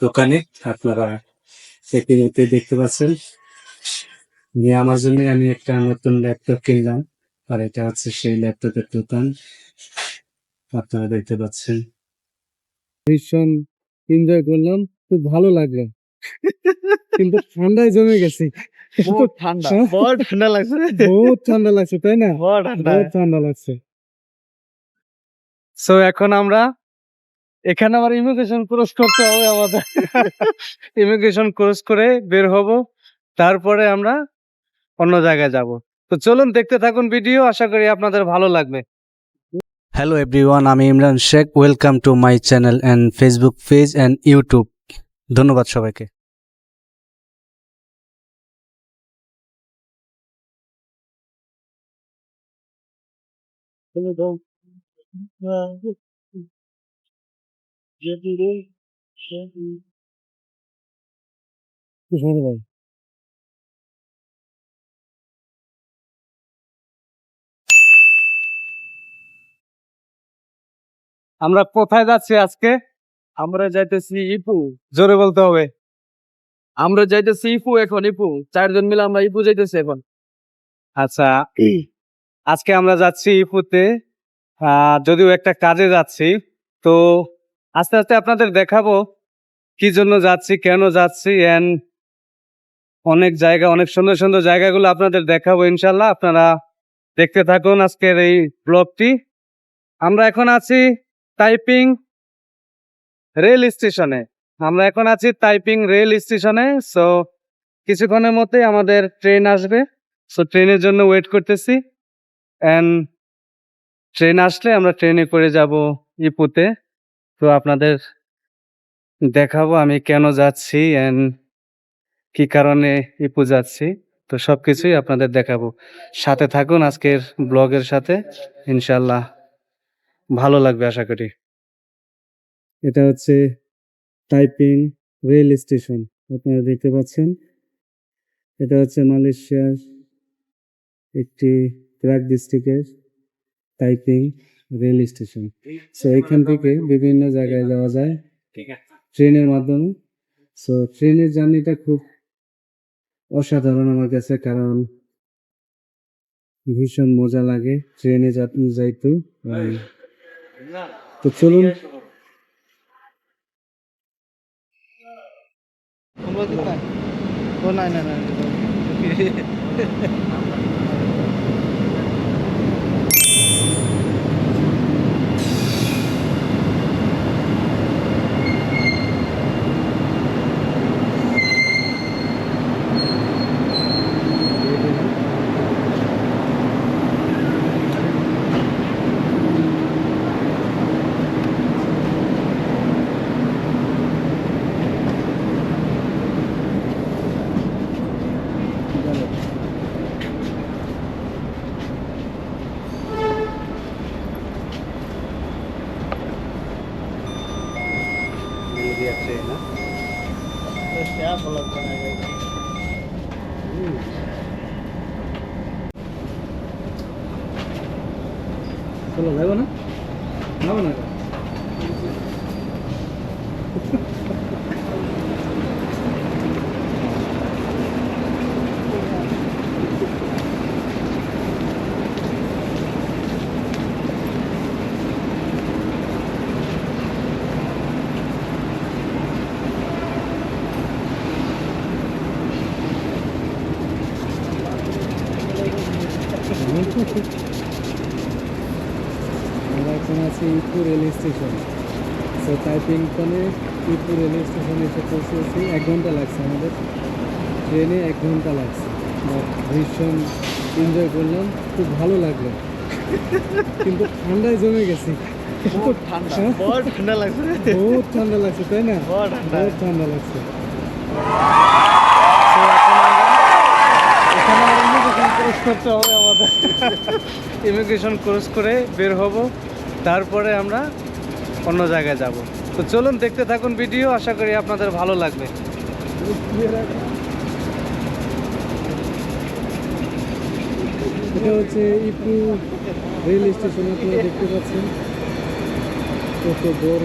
দোকানে আপনারা ইতিমধ্যে দেখতে পাচ্ছেন। নিয়ে আমার জন্য আমি একটা নতুন ল্যাপটপ কিনলাম আর এটা হচ্ছে সেই ল্যাপটপের দোকান। আপনারা দেখতে পাচ্ছেন। ভীষণ এনজয় করলাম খুব ভালো লাগল। কিন্তু ঠান্ডায় জমে গেছি। বহুত ঠান্ডা? বড় ঠান্ডা লাগছে। বহুত ঠান্ডা লাগছে তাই না? ঠান্ডা। বহুত ঠান্ডা লাগছে। সো এখন আমরা এখানে আমার ইমিগ্রেশন ক্রস করতে হবে আমাদের। ইমিগ্রেশন ক্রস করে বের হব তারপরে আমরা অন্য জায়গায় যাব। তো চলুন দেখতে থাকুন ভিডিও আশা করি আপনাদের ভালো লাগবে। হ্যালো এভরিওয়ান আমি Imran Sheikh welcome to my channel and Facebook page and YouTube ধন্যবাদ সবাইকে। আমরা কোথায় যাচ্ছি আজকে? আমরা যাইতেছি ইপু। জোরে বলতে হবে। আমরা যাইতেছি ইপু এখন ইপু। চারজন মিলে আমরা ইপু যাইতেছি এখন। আচ্ছা আজকে আমরা যাচ্ছি ইপুতে। আহ, যদিও একটা কাজে যাচ্ছি তো আস্তে আস্তে আপনাদের দেখাবো কি জন্য যাচ্ছি, কেন যাচ্ছি অ্যান্ড অনেক জায়গা, অনেক সুন্দর সুন্দর জায়গাগুলো আপনাদের দেখাবো ইনশাল্লাহ আপনারা দেখতে থাকুন আজকের এই ব্লগটি। আমরা এখন আছি টাইপিং রেল স্টেশনে। আমরা এখন আছি টাইপিং রেল স্টেশনে সো কিছুক্ষণের মধ্যেই আমাদের ট্রেন আসবে। সো ট্রেনের জন্য ওয়েট করতেছি। অ্যান্ড ট্রেন আসলে আমরা ট্রেনে করে যাব ইপুতে। তো আপনাদের দেখাবো আমি কেন যাচ্ছি অ্যান্ড কি কারণে ইপু যাচ্ছি। তো সব কিছুই আপনাদের দেখাবো। সাথে থাকুন আজকের ব্লগের সাথে। ইনশাল্লাহ ভালো লাগবে আশা করি। এটা হচ্ছে টাইপিং রেল স্টেশন। আপনারা দেখতে পাচ্ছেন। এটা হচ্ছে মালয়েশিয়ার একটি ট্রাক ডিস্ট্রিক্টের টাইপিং। Rail station. সো এখান থেকে বিভিন্ন জায়গায় যাওয়া যায় ট্রেনের মাধ্যমে। সো ট্রেনের জার্নিটা খুব অসাধারণ আমার কাছে কারণ ভীষণ মজা লাগে ট্রেনে যাইতে। তো চলুন। ও না না না চলো যাব না যাব না আমরা পিরপুর রেল স্টেশন। তো তাই পিংপনে পিরপুর রেল স্টেশনে এসে পৌঁছেছি। এক ঘণ্টা লাগছে আমাদের। ট্রেনে এক ঘণ্টা লাগছে। ভীষণ এনজয় করলাম। খুব ভালো লাগল। কিন্তু ঠান্ডায় জমে গেছি। ঠান্ডা হ্যাঁ? ঠান্ডা লাগছে। বহুত ঠান্ডা লাগছে তাই না? বহুত ঠান্ডা। লাগছে। ক্রস করতে হবে আমাদের। ইমিগ্রেশন ক্রস করে বের হব। তারপরে আমরা অন্য জায়গায় যাব। তো চলুন দেখতে থাকুন ভিডিও, আশা করি আপনাদের ভালো লাগবে। হচ্ছে রেল স্টেশন, আপনারা দেখতে পাচ্ছেন। কত বড়।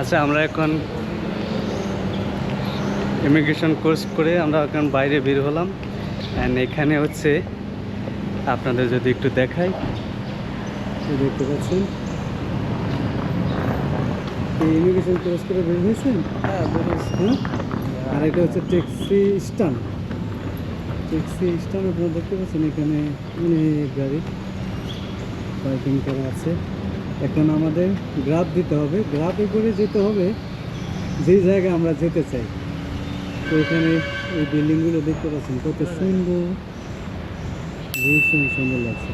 আচ্ছা আমরা এখন ইমিগ্রেশন কোর্স করে আমরা এখন বাইরে বের হলাম। অ্যান্ড এখানে হচ্ছে আপনাদের যদি একটু দেখাই। দেখতে পাচ্ছেন? ইমিগ্রেশন ক্রস করে বের হয়েছেন? হ্যাঁ আর এটা হচ্ছে ট্যাক্সি স্ট্যান্ড ট্যাক্সি স্ট্যান্ড আপনারা দেখতে পাচ্ছেন এখানে অনেক গাড়ি পার্কিং করা আছে। এখন আমাদের গ্রাফ দিতে হবে। গ্রাফে করে যেতে হবে যেই জায়গায় আমরা যেতে চাই। তো এখানে এই বিল্ডিংগুলো দেখতে পাচ্ছেন কত সুন্দর। ভীষণ সুন্দর লাগছে।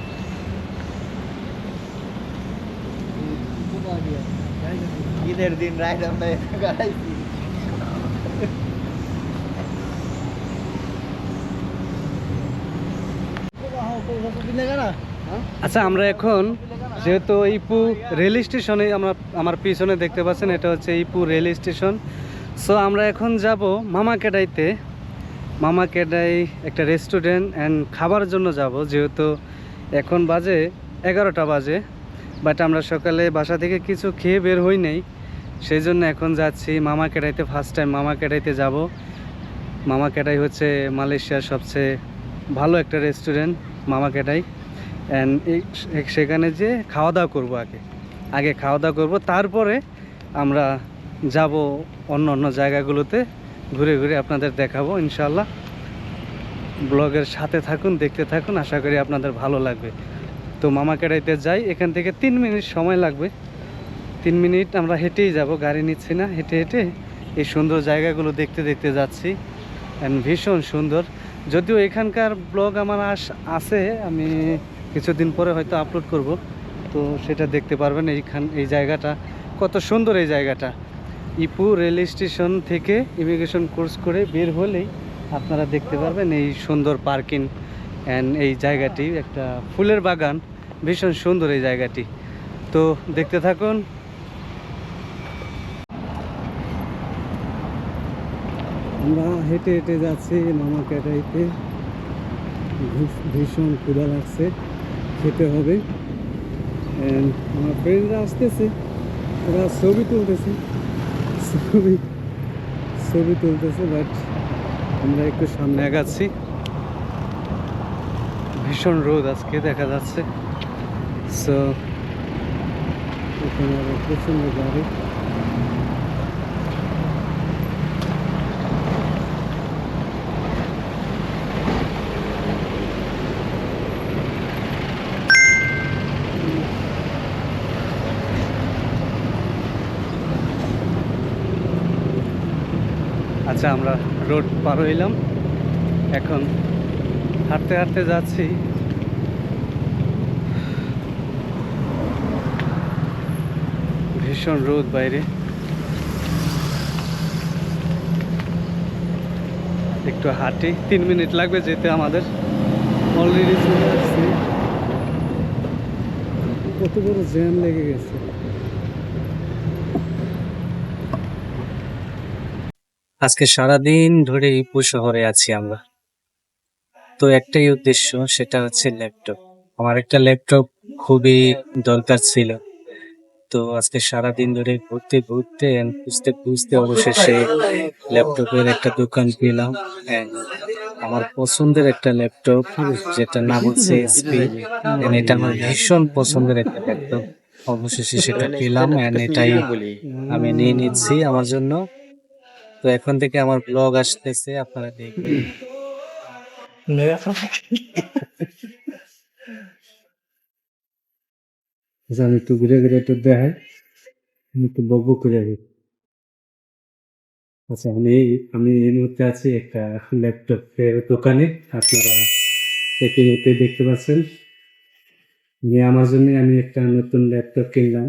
ঈদের দিন রাইড আমরা আচ্ছা আমরা এখন যেহেতু ইপু রেল স্টেশনে আমরা আমার পিছনে দেখতে পাচ্ছেন এটা হচ্ছে ইপু রেল স্টেশন। সো আমরা এখন যাব মামা কেডাইতে মামা কেডাই একটা রেস্টুরেন্ট অ্যান্ড খাবার জন্য যাব যেহেতু এখন বাজে এগারোটা বাজে। বাট আমরা সকালে বাসা থেকে কিছু খেয়ে বের হই নাই। সেই জন্য এখন যাচ্ছি মামা কেডাইতে ফার্স্ট টাইম মামা কেডাইতে যাব। মামা কেডাই হচ্ছে মালয়েশিয়ার সবচেয়ে ভালো একটা রেস্টুরেন্ট। মামা কেডাই অ্যান্ড সেখানে যে খাওয়া দাওয়া করব আগে। আগে খাওয়া দাওয়া করব, তারপরে আমরা যাব অন্য অন্য জায়গাগুলোতে ঘুরে ঘুরে আপনাদের দেখাবো ইনশাল্লাহ ব্লগের সাথে থাকুন, দেখতে থাকুন, আশা করি আপনাদের ভালো লাগবে। তো মামা কেডাইতে যাই, এখান থেকে তিন মিনিট সময় লাগবে। তিন মিনিট আমরা হেঁটেই যাব, গাড়ি নিচ্ছি না, হেঁটে হেঁটে এই সুন্দর জায়গাগুলো দেখতে দেখতে যাচ্ছি। অ্যান্ড ভীষণ সুন্দর। যদিও এখানকার ব্লগ আমার আস, আছে, আমি কিছুদিন পরে হয়তো আপলোড করব। তো সেটা দেখতে পারবেন এইখান, এই জায়গাটা। কত সুন্দর এই জায়গাটা। ইপু রেল স্টেশন থেকে ইমিগ্রেশন কোর্স করে বের হলেই আপনারা দেখতে পারবেন এই সুন্দর পার্কিং অ্যান্ড এই জায়গাটি একটা ফুলের বাগান। ভীষণ সুন্দর এই জায়গাটি। তো দেখতে থাকুন। আমরা হেঁটে হেঁটে যাচ্ছি মামা ক্যাটাইতে। ভীষণ ক্ষুধা লাগছে, খেতে হবে। আমার ফ্রেন্ডরা আসতেছে, ওরা ছবি তুলতেছে। ছবি ছবি তুলতেছে বাট আমরা একটু সামনে আগাচ্ছি। ভীষণ রোদ আজকে দেখা যাচ্ছে। সো এখানে প্রচণ্ড গাড়ি। আচ্ছা আমরা রোড পার হইলাম। এখন হাঁটতে হাঁটতে যাচ্ছি। ভীষণ রোদ বাইরে। একটু হাঁটি, তিন মিনিট লাগবে যেতে আমাদের। অলরেডি চলে আসছি। কত বড় জ্যাম লেগে গেছে। আজকে সারাদিন ধরে ইপু শহরে আছি আমরা। তো একটাই উদ্দেশ্য, সেটা হচ্ছে ল্যাপটপ। আমার একটা ল্যাপটপ খুবই দরকার ছিল। তো আজকে সারাদিন ধরে ঘুরতে ঘুরতে খুঁজতে খুঁজতে অবশেষে ল্যাপটপের একটা দোকান পেলাম আমার পছন্দের একটা ল্যাপটপ যেটা নাম হচ্ছে এসপি এটা আমার ভীষণ পছন্দের একটা ল্যাপটপ। অবশেষে সেটা পেলাম এটাই আমি নিয়ে নিচ্ছি আমার জন্য। তো এখন থেকে আমার ব্লগ আসতেছে, আপনারা দেখবেন। আমি একটু ঘুরে ঘুরে একটু দেখাই। আমি একটু বকব করে আচ্ছা আমি আমি এই মুহূর্তে আছি একটা ল্যাপটপের দোকানে। আপনারা এই মুহূর্তে দেখতে পাচ্ছেন। নিয়ে আমার জন্য আমি একটা নতুন ল্যাপটপ কিনলাম।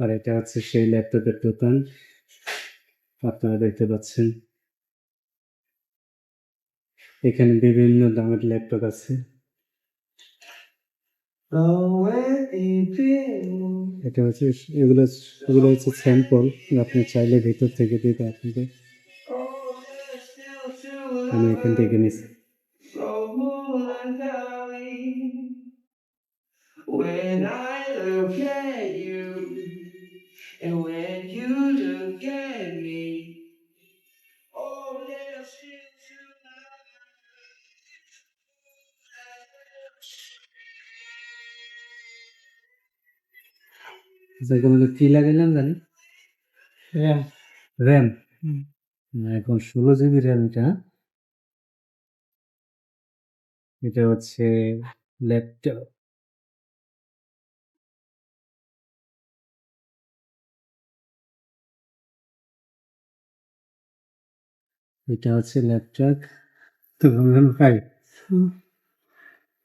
আর এটা হচ্ছে সেই ল্যাপটপের দোকান। আপনারা দেখতে পাচ্ছেন। এখানে বিভিন্ন দামের ল্যাপটপ আছে। এটা হচ্ছে, এগুলো এগুলো হচ্ছে স্যাম্পল আপনি চাইলে ভেতর থেকে দিতে আপনাকে আমি এখান থেকে নিছি When I look at এখানে তো কি লাগাইলাম জানি র্যাম র্যাম এখন ষোলো জিবি র্যাম এটা এটা হচ্ছে ল্যাপটপ এটা হচ্ছে ল্যাপটপ তো ভাই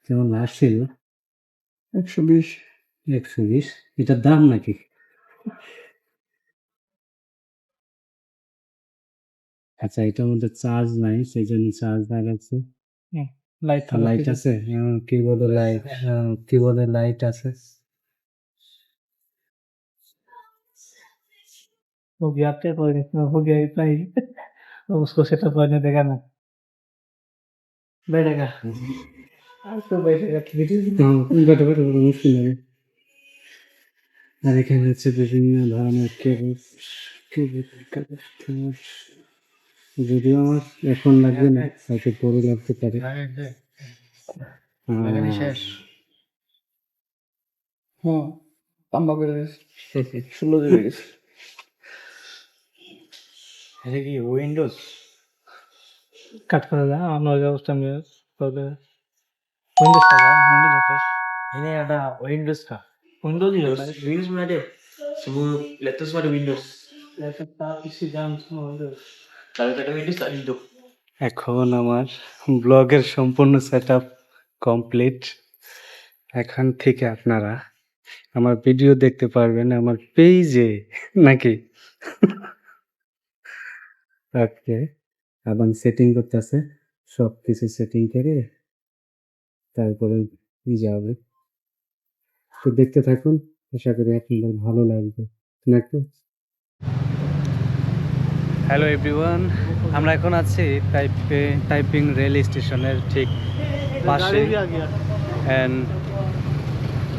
কেমন আসছিল? একশো বিশ। একশো বিশ এটার দাম নাকি আচ্ছা এটার মধ্যে চার্জ নাই সেই জন্য চার্জ লাগাচ্ছে লাইট লাইট আছে কিবোর্ডে লাইট কিবোর্ডে লাইট আছে वो गया थे कोई नहीं हो गया इतना ही अब उसको सेटअप करने देगा ना बैठेगा आज तो बैठेगा वीडियो বেটা বেটা মুশকিল নেই আর এখানে হচ্ছে বিভিন্ন ধরনের কেবল যদিও আমার এখন লাগবে না হয়তো পরে লাগতে পারে হ্যাঁ তাম্বা করে ষোলো দিবে গেছে এটা কি উইন্ডোজ কাট করে দেয় আমার অবস্থা উইন্ডোজ উইন্ডোজ এটা উইন্ডোজ কা Windows use Windows. Mana ada? Semua laptop semua ada Windows. ল্যাপটপটা পিসি দাম Kalau tak ada Windows ada hidup. এখন আমার ব্লগের সম্পূর্ণ সেট আপ কমপ্লিট এখান থেকে আপনারা আমার ভিডিও দেখতে পারবেন আমার পেজে নাকি? ওকে এবং সেটিং করতেছে। সব কিছু সেটিং করে তারপরে যাবে তো দেখতে থাকুন। আশা করি আপনাদের ভালো লাগবে। নাকি হ্যালো এভরিওয়ান আমরা এখন আছি টাইপে টাইপিং রেল স্টেশনের ঠিক পাশে। অ্যান্ড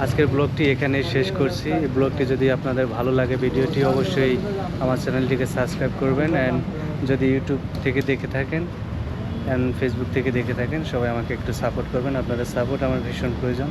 আজকের ব্লগটি এখানে শেষ করছি। এই ব্লগটি যদি আপনাদের ভালো লাগে ভিডিওটি অবশ্যই আমার চ্যানেলটিকে সাবস্ক্রাইব করবেন। অ্যান্ড যদি ইউটিউব থেকে দেখে থাকেন অ্যান্ড ফেসবুক থেকে দেখে থাকেন, সবাই আমাকে একটু সাপোর্ট করবেন। আপনাদের সাপোর্ট আমার ভীষণ প্রয়োজন।